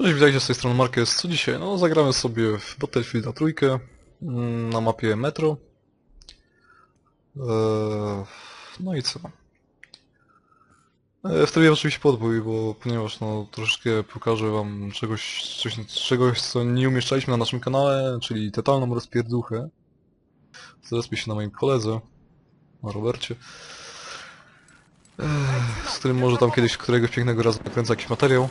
Cześć, witajcie z tej strony Marquez. Co dzisiaj? No, zagramy sobie w Battlefield na trójkę mm, na mapie Metro. Eee, no i co? Eee, w trybie oczywiście podbój, bo ponieważ no troszeczkę pokażę wam czegoś, coś, czegoś co nie umieszczaliśmy na naszym kanale, czyli totalną rozpierduchę. Zrespię się na moim koledze, na Robercie. Eee, z którym może tam kiedyś któregoś pięknego razu nakręcę jakiś materiał.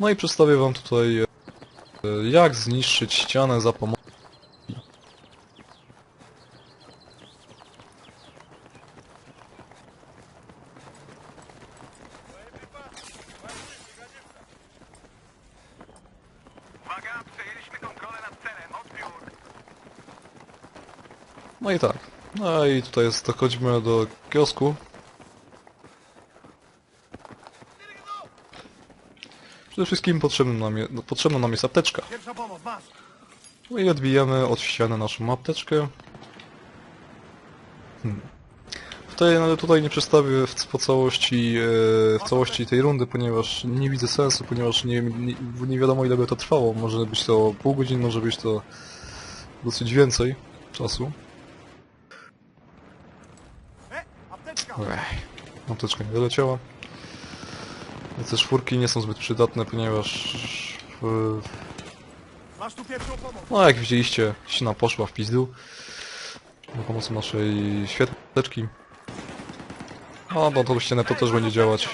No i przedstawię wam tutaj e, jak zniszczyć ścianę za pomocą Uwaga, przejęliśmy kontrolę nad celem. Odbiór. No i tak. No i tutaj jest, dochodzimy do kiosku. Przede wszystkim potrzebna nam, je, no, potrzebna nam jest apteczka. No i odbijamy od ściany naszą apteczkę. Hmm. Tutaj, ale tutaj nie przedstawię w, po całości, e, w całości tej rundy, ponieważ nie widzę sensu, ponieważ nie, nie, nie wiadomo ile by to trwało. Może być to pół godziny, może być to dosyć więcej czasu. E. Ech, apteczka nie wyleciała. Te czwórki nie są zbyt przydatne, ponieważ... No jak widzieliście, ścina poszła w pizdu. Za pomocą naszej świeteczki. A, no tą ścianę to też będzie działać.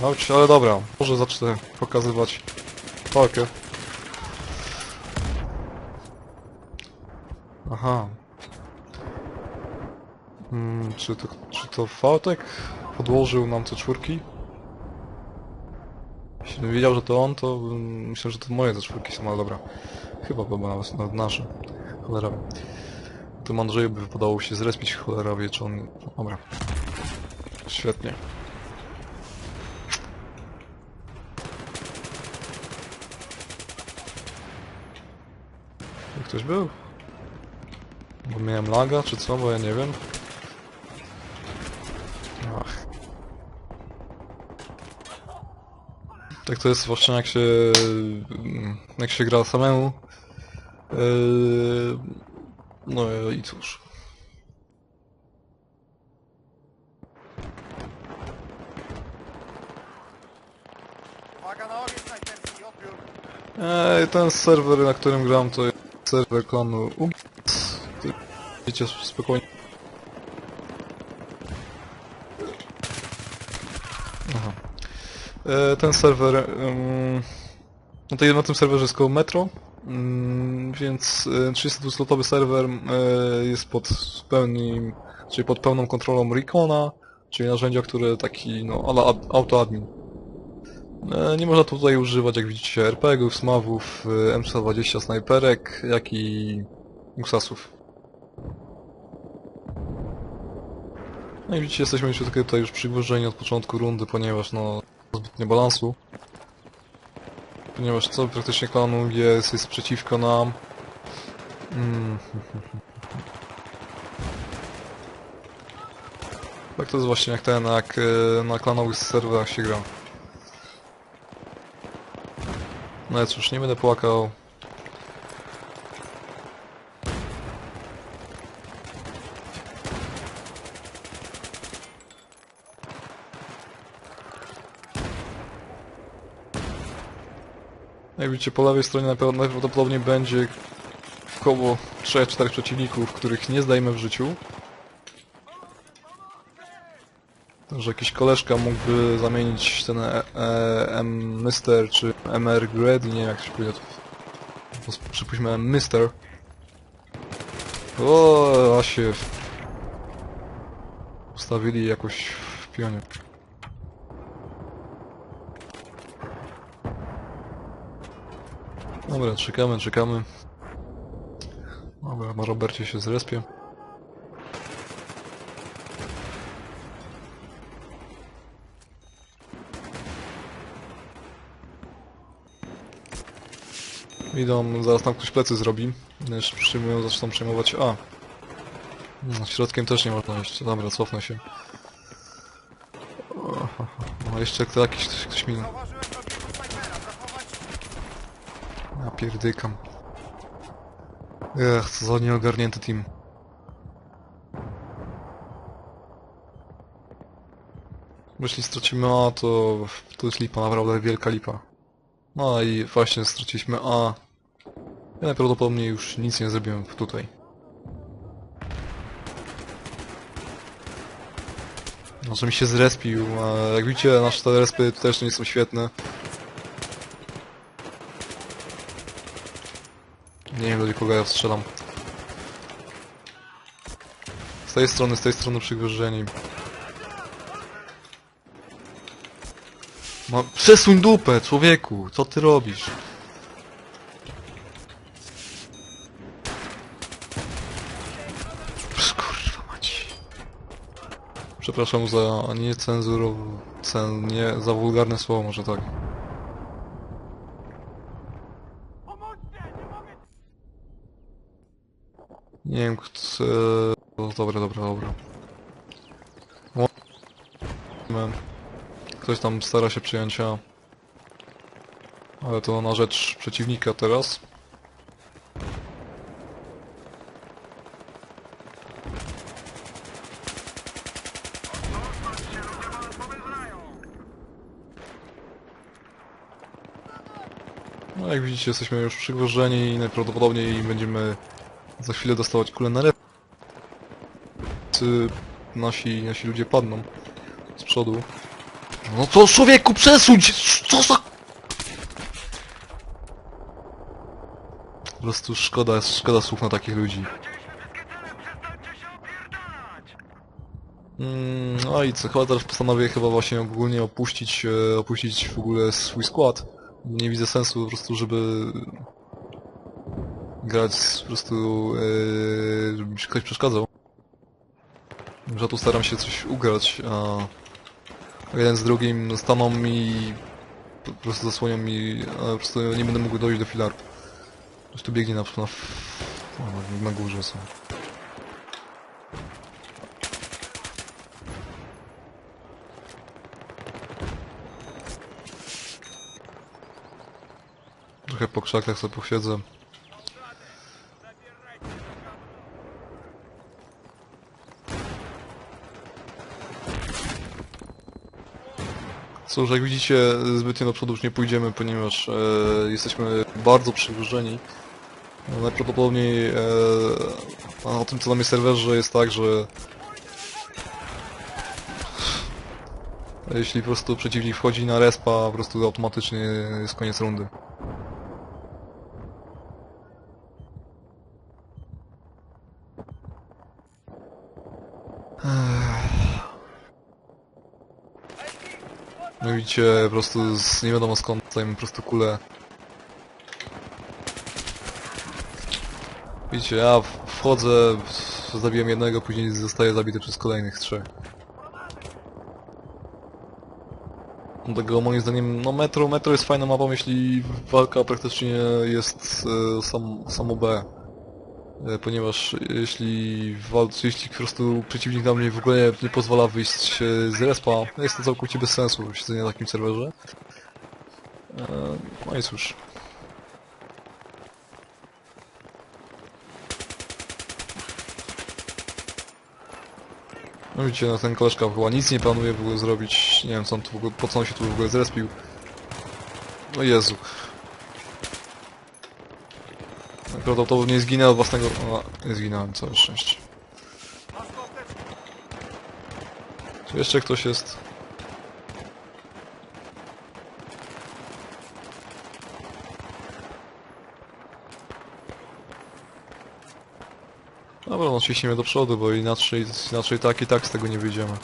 Chodź, ale dobra, może zacznę pokazywać walkę. Aha. Hmm, czy to, czy to Fałtek podłożył nam te czwórki? Jeśli bym wiedział, że to on, to bym myślał, że to moje te czwórki są, ale dobra. Chyba były nawet, nawet nasze. Cholera. Tym Andrzeju by wypadało się zrespić, cholera wie, czy on... Dobra. Świetnie. Ktoś był? Bo miałem laga, czy co? Bo ja nie wiem. Ach. Tak to jest właśnie jak się jak się gra samemu. Yy, No i cóż. Ej, ten serwer, na którym gram, to jest serwer klanu UGIT. Wiecie spokojnie. Aha. E, ten serwer... no to na tym serwerze jest koło Metro, ym, więc e, 32-slotowy serwer e, jest pod pełnym, czyli pod pełną kontrolą Recona, czyli narzędzia, które taki, no, ala ad- autoadmin. E, Nie można tutaj używać, jak widzicie, RPG-ów, smawów, e, M120 snajperek, jak i Uxasów. No i widzicie, jesteśmy tylko tutaj już przygłożeni od początku rundy, ponieważ no zbytnie balansu. Ponieważ cały praktycznie klan jest, jest przeciwko nam. Mm. Tak to jest właśnie jak ten, jak e, na klanowych serwerach się gra. No cóż, nie będę płakał. Jak widzicie, po lewej stronie najprawdopodobniej będzie około 3-4 przeciwników, których nie zdajemy w życiu. Także jakiś koleżka mógłby zamienić ten e, e, M Mister czy MR Grad, nie wiem jak się powiedział to. to sp- Przypuśćmy M Mister. O, a się ustawili jakoś w pionie. Dobra, czekamy, czekamy. Dobra, na Robercie się zrespie. Idą, zaraz tam ktoś plecy zrobi. Jeszcze przyjmują, zaczną przejmować A. No, środkiem też nie można iść. Dobra, cofnę się. No jeszcze kto jakiś ktoś, ktoś. Pierdykam. Ech, co za nieogarnięty team. Jeśli stracimy A, to to jest lipa, naprawdę wielka lipa. No i właśnie straciliśmy A. Ja najprawdopodobniej już nic nie zrobiłem tutaj. No, że mi się zrespił, a jak widzicie nasze te respy też nie są świetne. Nie wiem do kogo ja strzelam. Z tej strony, z tej strony przygwożeni. No, przesuń dupę, człowieku! Co ty robisz? Przepraszam za niecenzuro... Cen, nie, za wulgarne słowo może tak. Nie wiem, kto... Dobra, dobra, dobra. Ktoś tam stara się przyjąć A. Ale to na rzecz przeciwnika teraz. No jak widzicie jesteśmy już przygwożeni i najprawdopodobniej będziemy za chwilę dostawać kulę na rep. Nasi, nasi ludzie padną z przodu. No to człowieku przesuń! Co za... Po prostu szkoda, szkoda słów na takich ludzi. Mm, no i co, chyba teraz postanowię chyba właśnie ogólnie opuścić, e, opuścić w ogóle swój skład. Nie widzę sensu po prostu, żeby grać po prostu, e, żeby mi się ktoś przeszkadzał. Że tu staram się coś ugrać, a jeden z drugim staną mi, po prostu zasłonią mi, a po prostu nie będę mógł dojść do filaru. Ktoś tu biegnie na, na, na, na górze są. Trochę po krzakach sobie posiedzę. Cóż, jak widzicie, zbytnio do przodu już nie pójdziemy, ponieważ e, jesteśmy bardzo przygrużeni. No, najprawdopodobniej e, o tym co na mnie serwerze jest tak, że jeśli po prostu przeciwnik wchodzi na respa, po prostu automatycznie jest koniec rundy. No widzicie, po prostu z nie wiadomo skąd dostajemy po prostu kulę. Widzicie, ja wchodzę, zabiłem jednego, później zostaję zabity przez kolejnych trzech. Dlatego moim zdaniem, no Metro, Metro jest fajną mapą, jeśli walka praktycznie jest e, sam, samo B. E, ponieważ jeśli walczy, jeśli po prostu przeciwnik na mnie w ogóle nie pozwala wyjść e, z respa, jest to całkowicie bez sensu siedzenie na takim serwerze. E, no i cóż. No widzicie, no ten koleżka chyba nic nie planuje w ogóle zrobić. Nie wiem co on tu w ogóle, po co on się tu w ogóle zrespił. No Jezu. Prawdopodobnie zginę od własnego... O, nie zginąłem, całe szczęście. Czy jeszcze ktoś jest? Dobra, no ciśniemy do przodu, bo inaczej, inaczej tak i tak z tego nie wyjdziemy.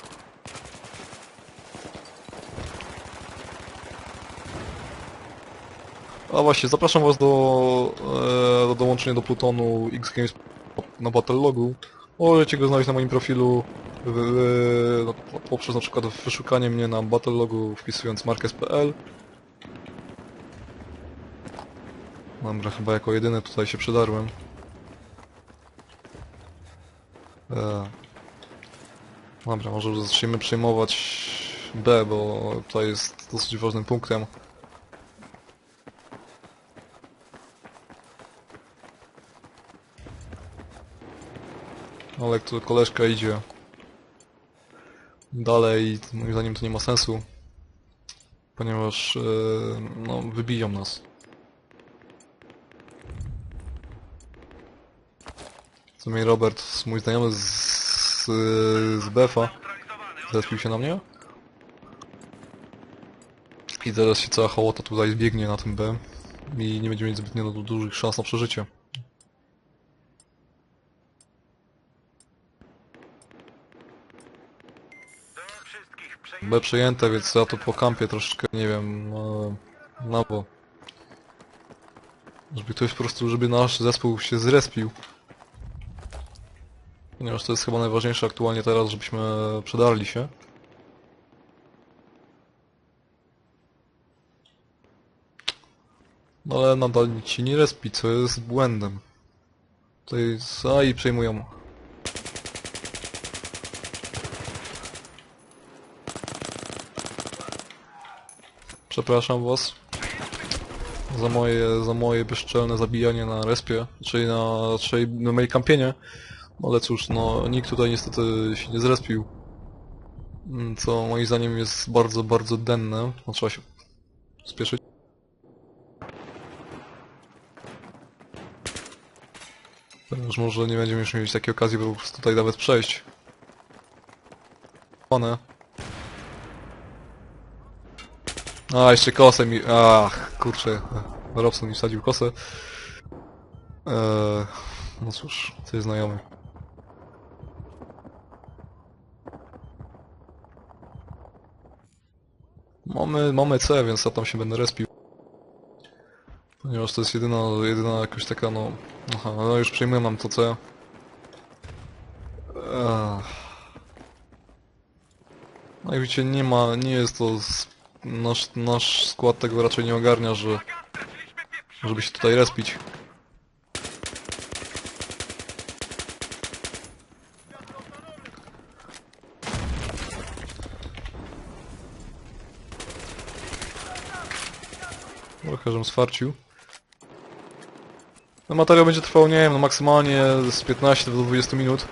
Właśnie, zapraszam was do, e, do dołączenia do Plutonu X Games na Battlelogu. Możecie go znaleźć na moim profilu w, w, no, poprzez na przykład wyszukanie mnie na Battlelogu wpisując marquez.pl Dobra, chyba jako jedyny tutaj się przydarłem. E... Dobra, może zacznijmy przejmować B, bo to jest dosyć ważnym punktem. Ale tu koleżka idzie dalej, moim zdaniem to nie ma sensu, ponieważ e, no, wybiją nas. Co mi Robert, mój znajomy z, z, z Neutralizowany. zespił się na mnie. I teraz się cała hołota tutaj zbiegnie na tym B i nie będziemy mieć zbytnio du- dużych szans na przeżycie. Do wszystkich przejęć. B przejęte, więc ja to po kampie troszeczkę, nie wiem, no, na bo. Żeby ktoś po prostu, żeby nasz zespół się zrespił. Ponieważ to jest chyba najważniejsze aktualnie teraz, żebyśmy przedarli się. No ale nadal nikt się nie respi, co jest błędem. Tutaj, a i przejmują. Przepraszam was za moje, za moje bezczelne zabijanie na respie, czyli na, czyli na mojej kampienie. Ale cóż, no nikt tutaj niestety się nie zrespił. Mm, Co moim zdaniem jest bardzo, bardzo denne. No trzeba się spieszyć. Ponieważ może nie będziemy już mieć takiej okazji, by po prostu tutaj nawet przejść. One. A, jeszcze kosę mi... Ach, kurczę. Robson mi wsadził kosę. Eee, no cóż, coś znajomy. Mamy, mamy C, więc ja tam się będę respił. Ponieważ to jest jedyna, jedyna jakaś taka, no... Aha, no już przejmuję mam to C. Ech. No i widzicie, nie ma, nie jest to... Nasz, nasz skład tego raczej nie ogarnia, że... Żeby się tutaj respić. Trochę, żem sfarcił. No materiał będzie trwał, nie wiem, no maksymalnie z 15 do 20 minut.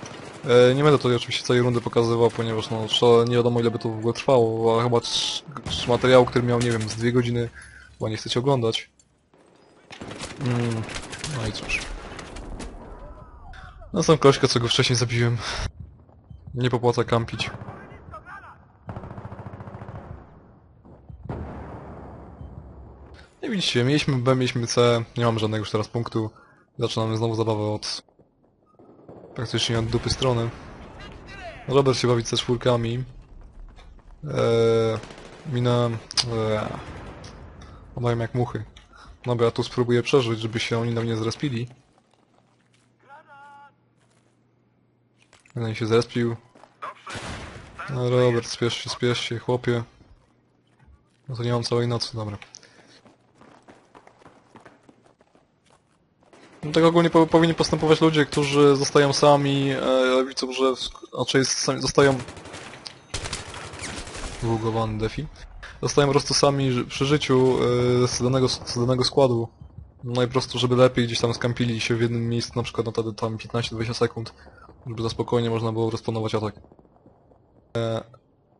E, nie będę tutaj oczywiście całej rundy pokazywał, ponieważ no nie wiadomo ile by to w ogóle trwało, a chyba trz- materiału, który miał, nie wiem, z 2 godziny, chyba nie chcecie oglądać. Mm, no i cóż. No są kośka, co go wcześniej zabiłem. Nie popłaca kampić. Nie widzicie, mieliśmy B, mieliśmy C, nie mamy żadnego już teraz punktu. Zaczynamy znowu zabawę od... praktycznie od dupy strony. Robert się bawi ze czwórkami. Eee, mina... Eee, mają jak muchy. Dobra, ja tu spróbuję przeżyć, żeby się oni na mnie zrespili. Jeden się zrespił. No Robert, spiesz się, spiesz się, chłopie. No to nie mam całej nocy, dobra. No tak ogólnie po, powinni postępować ludzie, którzy zostają sami, e, widzą, że raczej sami zostają... Zbugowany defi. Zostają po prostu sami przy życiu e, z, danego, z danego składu. No i po prostu, żeby lepiej gdzieś tam skampili się w jednym miejscu, na przykład na wtedy tam 15-20 sekund, żeby za spokojnie można było responować atak. E,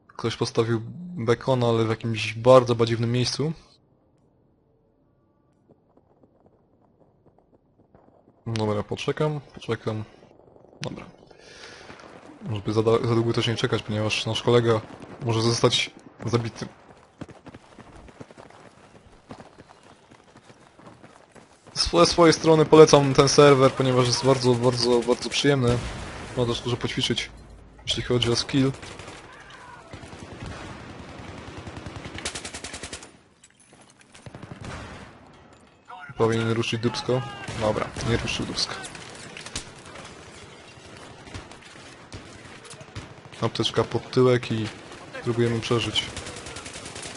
ktoś postawił bekona, ale w jakimś bardzo badziwnym miejscu. Dobra, poczekam, poczekam. Dobra. Żeby za, za długo też nie czekać, ponieważ nasz kolega może zostać zabity. Z swojej strony polecam ten serwer, ponieważ jest bardzo, bardzo, bardzo przyjemny. Można też dużo poćwiczyć, jeśli chodzi o skill. Powinien ruszyć dubsko. Dobra, nie ruszył dubsko. Apteczka pod tyłek i próbujemy przeżyć.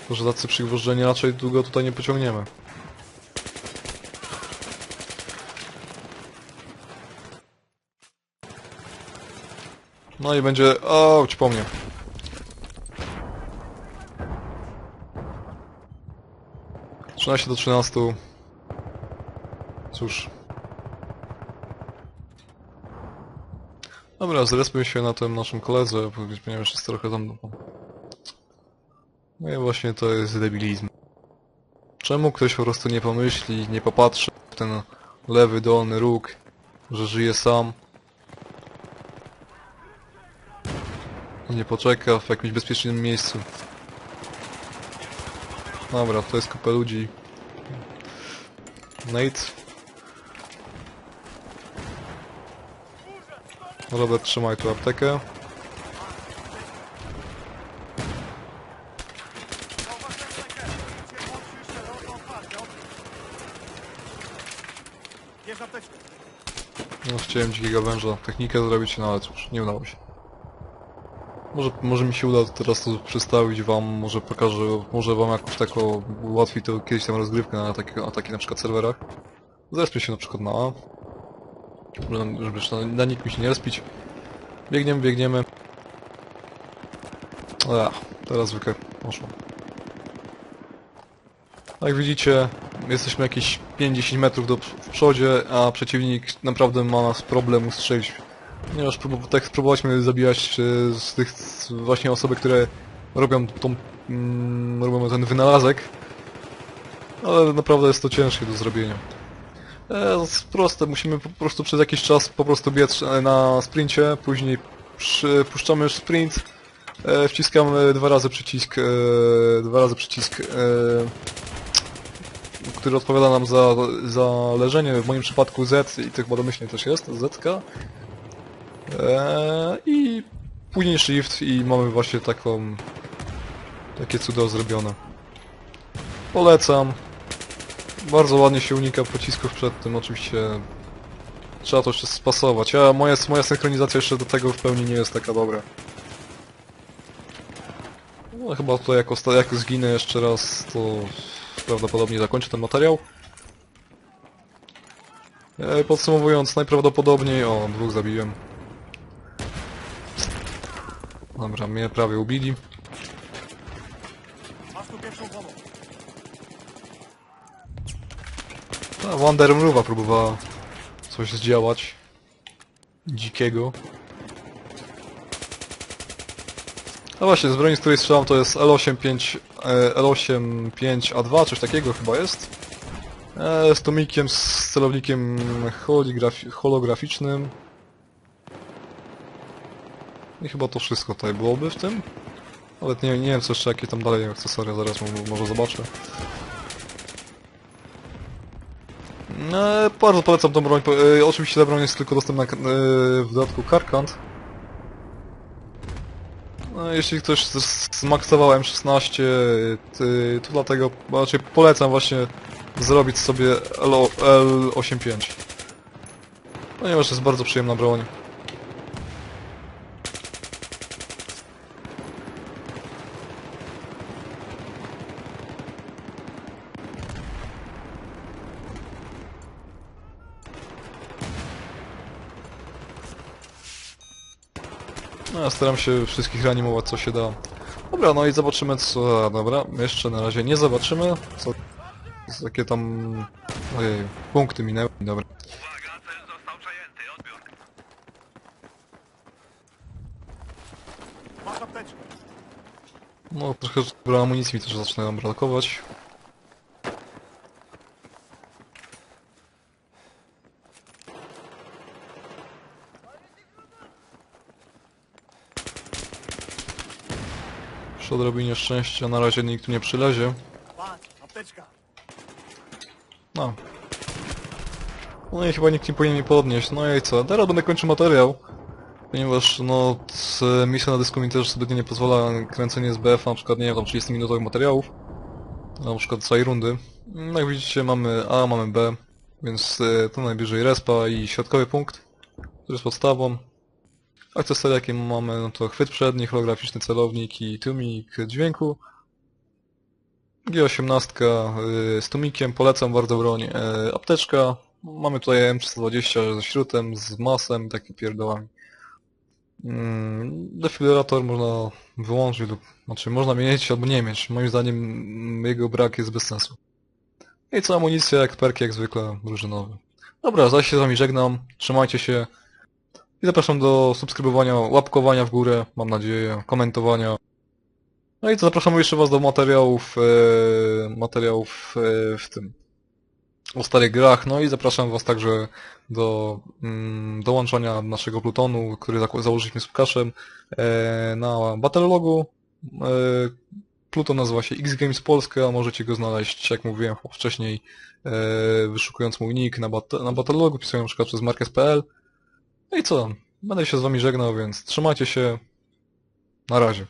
To, że tacy przygwożdżeni raczej długo tutaj nie pociągniemy. No i będzie... O, ci po mnie. Trzynaście do 13. Cóż. Dobra, zrespmy się na tym naszym koledze, ponieważ jest trochę tam... No i właśnie to jest debilizm. Czemu ktoś po prostu nie pomyśli, nie popatrzy w ten lewy dolny róg, że żyje sam i nie poczeka w jakimś bezpiecznym miejscu. Dobra, to jest kupa ludzi. Nate. Robert, trzymaj tu aptekę. No, chciałem dzikiego węża technikę zrobić, no ale cóż, nie udało się. Może, może mi się uda teraz to przedstawić wam, może pokażę, może wam jakoś taką ułatwi to kiedyś tam rozgrywkę na takich, na takich na przykład serwerach. Zrespię się na przykład na A. Żeby, na, na nikim się nie respić. Biegniemy, biegniemy. Ach, teraz zwykle poszło. Jak widzicie, jesteśmy jakieś 5-10 metrów do, w przodzie, a przeciwnik naprawdę ma nas problem ustrzelić. Ponieważ prób- tak spróbowaliśmy zabijać e, z tych właśnie osoby, które robią tą, mm, robią ten wynalazek, ale naprawdę jest to ciężkie do zrobienia. E, proste, musimy po prostu przez jakiś czas po prostu biec e, na sprincie, później przy, puszczamy sprint, e, wciskamy dwa razy przycisk, e, dwa razy przycisk, e, który odpowiada nam za, za leżenie, w moim przypadku Z i chyba domyślnie też jest, ZK. Eee, I później shift i mamy właśnie taką takie cudo zrobione. Polecam. Bardzo ładnie się unika pocisków przed tym, oczywiście trzeba to jeszcze spasować. A moja, moja synchronizacja jeszcze do tego w pełni nie jest taka dobra. No chyba to jak, osta- jak zginę jeszcze raz, to prawdopodobnie zakończę ten materiał. E, Podsumowując, najprawdopodobniej... O, dwóch zabiłem. Dobra, mnie prawie ubili. Masz tu pierwszą pomoc. A Wonder Mruwa próbowała coś zdziałać. Dzikiego. A właśnie, z broni, z której strzelam to jest L85, e, L85A2, coś takiego chyba jest. E, z tomikiem, z celownikiem holograficznym. I chyba to wszystko tutaj byłoby w tym. Nawet nie, nie wiem co jeszcze, jakie tam dalej akcesoria, zaraz mo- może zobaczę. E, bardzo polecam tą broń. E, oczywiście ta broń jest tylko dostępna e, w dodatku Karkant. No, jeśli ktoś zmaksował M16, ty, to dlatego raczej polecam właśnie zrobić sobie L- L85. Ponieważ jest bardzo przyjemna broń. Ja staram się wszystkich reanimować co się da. Dobra, no i zobaczymy co... Dobra, jeszcze na razie nie zobaczymy, co... co jakie tam... Ojej, punkty minęły, dobra. Uwaga, cel został przejęty. Odbiór. Masz apteczkę. No, trochę dobra, amunicji mi też zaczynają brakować. Przy odrobinie szczęścia na razie nikt tu nie przylezie. No. No i chyba nikt nie powinien mi podnieść. No i co? Teraz będę kończył materiał. Ponieważ no misja na dysku mi też zbytnio nie pozwala kręcenie z BF na przykład nie wiem tam 30 minutowych materiałów. Na przykład całej rundy. No jak widzicie mamy A, mamy B. Więc e, tu najbliżej respa i środkowy punkt, który jest podstawą. Akcesoria jakie mamy, no to chwyt przedni, holograficzny celownik i tłumik dźwięku. G18 y, z tumikiem, polecam bardzo broń. E, apteczka, mamy tutaj M320 ze śrutem, z masem, takie pierdołami. Mm, Defibrylator można wyłączyć lub... Znaczy można mieć albo nie mieć. Moim zdaniem mm, jego brak jest bez sensu. I co amunicja, jak perki jak zwykle drużynowe. Dobra, zaś się z wami żegnam. Trzymajcie się. I zapraszam do subskrybowania, łapkowania w górę, mam nadzieję, komentowania. No i co, zapraszam jeszcze was do materiałów, e, materiałów e, w tym, o starych grach, no i zapraszam was także do mm, dołączania naszego plutonu, który założyliśmy z Łukaszem e, na Battlelogu. E, pluton nazywa się X Games Polska, możecie go znaleźć, jak mówiłem wcześniej, e, wyszukując mój nick na, bat- na Battlelogu, pisuję na przykład przez marques.pl. No i co? Będę się z wami żegnał, więc trzymajcie się. Na razie.